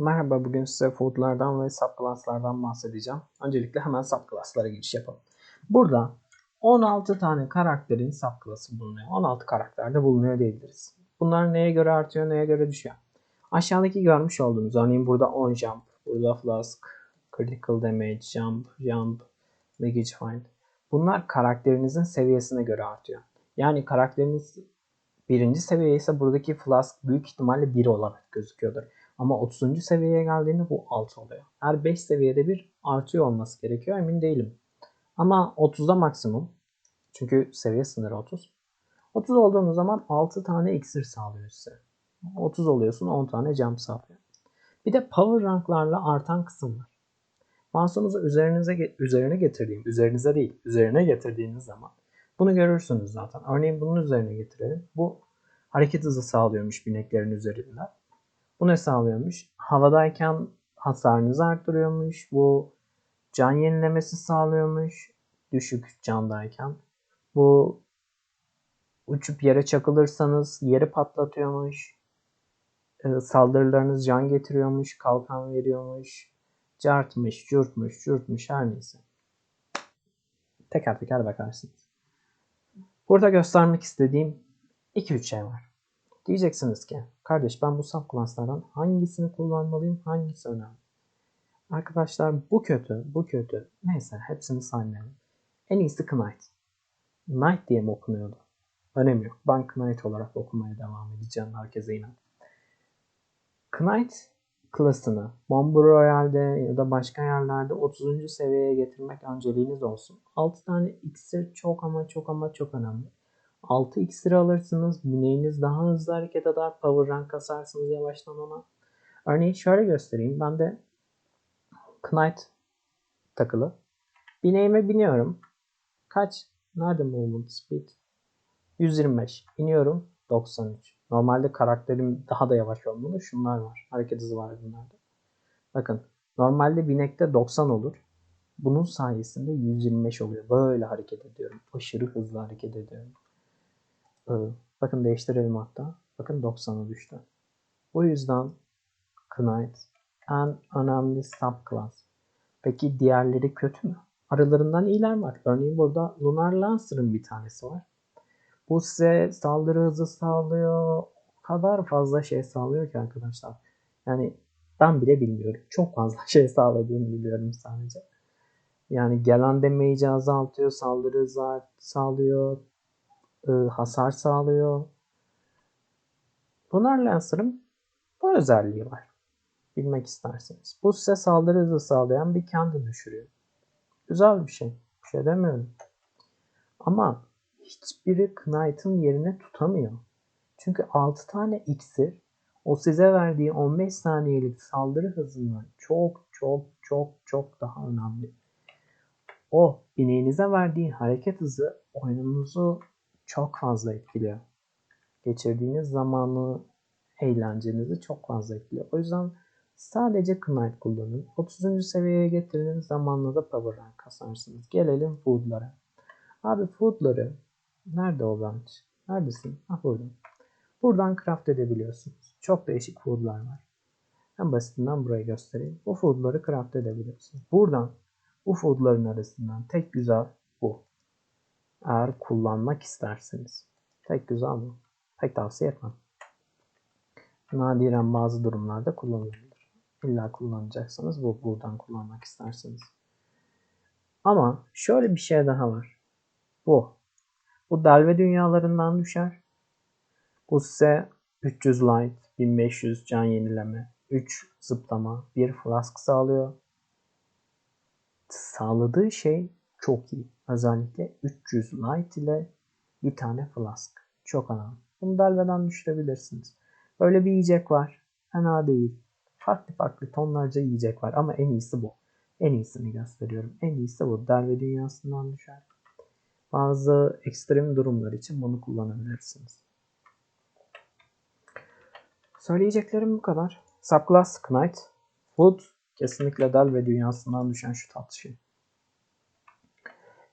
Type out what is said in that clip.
Merhaba, bugün size foodlardan ve subclasslardan bahsedeceğim. Öncelikle hemen subclasslara giriş yapalım. Burada 16 tane karakterin subclass'ı bulunuyor. 16 karakterde bulunuyor diyebiliriz. Bunlar neye göre artıyor, neye göre düşüyor? Aşağıdaki görmüş olduğunuz, örneğin burada on jump, burada flask, critical damage, jump, jump, baggage find. Bunlar karakterinizin seviyesine göre artıyor. Yani karakteriniz birinci seviye ise buradaki flask büyük ihtimalle 1 olarak gözüküyordur. Ama 30. seviyeye geldiğinde bu 6 oluyor. Her 5 seviyede bir artıyor olması gerekiyor emin değilim. Ama 30'da maksimum. Çünkü seviye sınırı 30. 30 olduğunuz zaman 6 tane iksir sağlıyor size. 30 oluyorsun 10 tane jump sağlıyor. Bir de power ranklarla artan kısım var. Mouse'unuzu üzerinize üzerine getirdiğim, üzerinize değil, üzerine getirdiğiniz zaman bunu görürsünüz zaten. Örneğin bunun üzerine getirelim. Bu hareket hızı sağlıyormuş bineklerin üzerinde. Bu ne sağlıyormuş? Havadayken hasarınızı arttırıyormuş. Bu can yenilemesi sağlıyormuş. Düşük candayken. Bu uçup yere çakılırsanız yeri patlatıyormuş. Ee, saldırılarınız can getiriyormuş. Kalkan veriyormuş. Cartmış, curtmuş, curtmuş her neyse. Teker teker bakarsınız. Burada göstermek istediğim 2-3 şey var. Diyeceksiniz ki kardeş ben bu subclasslardan hangisini kullanmalıyım hangisi önemli? Arkadaşlar bu kötü bu kötü neyse hepsini saymayalım. En iyisi Knight. Knight diye mi okunuyordu? Önemi yok. Ben Knight olarak okumaya devam edeceğim herkese inan. Knight klasını Bomber Royale'de ya da başka yerlerde 30. seviyeye getirmek önceliğiniz olsun. 6 tane iksir çok ama çok ama çok önemli. 6 iksir alırsınız. Bineğiniz daha hızlı hareket eder. Power rank kasarsınız yavaştan ona. Örneğin şöyle göstereyim. Ben de Knight takılı. Bineğime biniyorum. Kaç? Nerede movement speed? 125. İniyorum. 93. Normalde karakterim daha da yavaş olmalı. Şunlar var. Hareket hızı var bunlarda. Bakın. Normalde binekte 90 olur. Bunun sayesinde 125 oluyor. Böyle hareket ediyorum. Aşırı hızlı hareket ediyorum. Bakın değiştirelim hatta. Bakın 90'a düştü. O yüzden Knight en önemli subclass. Peki diğerleri kötü mü? Aralarından iyiler var. Örneğin burada Lunar Lancer'ın bir tanesi var. Bu size saldırı hızı sağlıyor. O kadar fazla şey sağlıyor ki arkadaşlar. Yani ben bile bilmiyorum. Çok fazla şey sağladığını biliyorum sadece. Yani gelen damage'i azaltıyor, saldırı hızı sağlıyor, hasar sağlıyor. Lunar Lancer'ın bu özelliği var. Bilmek isterseniz. Bu size saldırı hızı sağlayan bir kendi düşürüyor. Güzel bir şey. Bir şey demiyorum. Ama hiçbiri Knight'ın yerine tutamıyor. Çünkü 6 tane iksir o size verdiği 15 saniyelik saldırı hızından çok çok çok çok daha önemli. O bineğinize verdiği hareket hızı oyununuzu çok fazla etkiliyor. Geçirdiğiniz zamanı, eğlencenizi çok fazla etkiliyor. O yüzden sadece Knight kullanın. 30. seviyeye getirin zamanla da Power Rank kasarsınız. Gelelim Food'lara. Abi Food'ları nerede o branch? Neredesin? Ah burada. Buradan craft edebiliyorsunuz. Çok değişik food'lar var. En basitinden burayı göstereyim. Bu food'ları craft edebiliyorsunuz. Buradan bu food'ların arasından tek güzel bu. Eğer kullanmak isterseniz. Tek güzel bu. Pek tavsiye etmem. Nadiren bazı durumlarda kullanılabilir. İlla kullanacaksanız bu buradan kullanmak isterseniz. Ama şöyle bir şey daha var. Bu. Bu delve dünyalarından düşer. Bu size 300 light, 1500 can yenileme, 3 zıplama, 1 flask sağlıyor. Sağladığı şey çok iyi. Özellikle 300 light ile bir tane flask. Çok önemli. Bunu delveden düşürebilirsiniz. Böyle bir yiyecek var. Fena değil. Farklı farklı tonlarca yiyecek var ama en iyisi bu. En iyisini gösteriyorum. En iyisi bu. Delve dünyasından düşer. Bazı ekstrem durumlar için bunu kullanabilirsiniz. Söyleyeceklerim bu kadar. Subclass Knight. Food kesinlikle Delve dünyasından düşen şu tatlı şey.